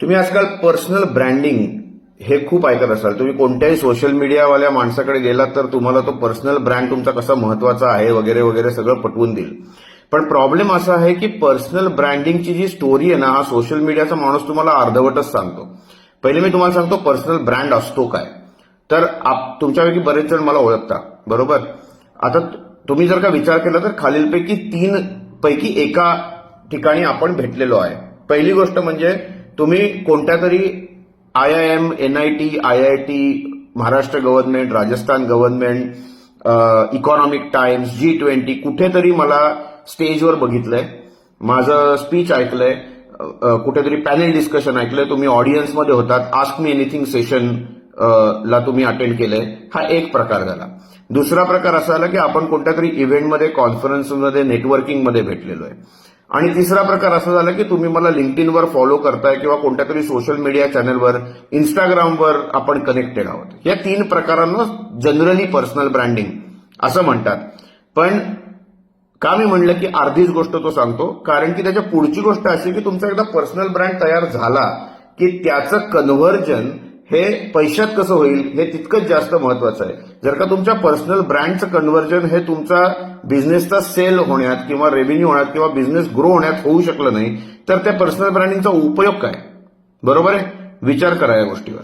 तुम्ही आजकाल personal branding हे खूप ऐकत असाल. तुम्ही कोणत्याही सोशल मीडियावाल्या माणसाकडे गेलात तर तुम्हाला तो पर्सनल ब्रँड तुमचा कसा महत्त्वाचा आहे वगैरे वगैरे सगळं पटवून देईल. पण प्रॉब्लेम असा आहे की पर्सनल ब्रँडिंगची जी स्टोरी आहे ना हा सोशल मीडियाचा माणूस तुम्हाला अर्धवटच सांगतो. पहिले मी तुम्हाला सांगतो पर्सनल ब्रँड असतो काय. तर आप- तुमच्यापैकी बरेच जण मला ओळखता बरोबर? आता तुम्ही जर का विचार केला तर खालीलपैकी तीन पैकी एका ठिकाणी आपण भेटलेलो आहे. पहिली गोष्ट म्हणजे तुम्ही कोणत्या तरी I I M N I T I I T Maharashtra government Rajasthan government Economic Times G twenty कुठेतरी मला स्टेजवर बघितलंय. माझं स्पीच ऐकलंय. कुठेतरी पॅनेल डिस्कशन ऐकलंय. तुम्ही ऑडियन्समध्ये होतात. आस्क मी एनिथिंग सेशन ला तुम्ही अटेंड केलंय. हा एक प्रकार झाला. दुसरा प्रकार असा आला की आपण कोणत्या तरी इव्हेंटमध्ये कॉन्फरन्समध्ये नेटवर्किंगमध्ये भेटलेलो आहे. आणि तिसरा प्रकार असा झाला की तुम्ही मला लिंक्डइनवर फॉलो करताय किंवा कोणत्या तरी सोशल मीडिया चॅनलवर इंस्टाग्रामवर आपण कनेक्टेड आहोत. या तीन प्रकारांना जनरली पर्सनल ब्रँडिंग असं म्हणतात. पण का मी म्हणलं की अर्धीच गोष्ट तो सांगतो? कारण की त्याच्या पुढची गोष्ट अशी की तुमचा एकदा पर्सनल ब्रँड तयार झाला की त्याचं कन्व्हर्जन हे पैशात कसं होईल हे तितकंच जास्त महत्वाचं आहे. जर का तुमच्या पर्सनल ब्रँडचं कन्व्हर्जन हे तुमचा बिझनेसचा सेल होण्यात किंवा रेव्हेन्यू होण्यात किंवा बिझनेस ग्रो होण्यात होऊ शकलं नाही तर त्या पर्सनल ब्रँडिंगचा उपयोग काय? बरोबर आहे? विचार करा या गोष्टीवर.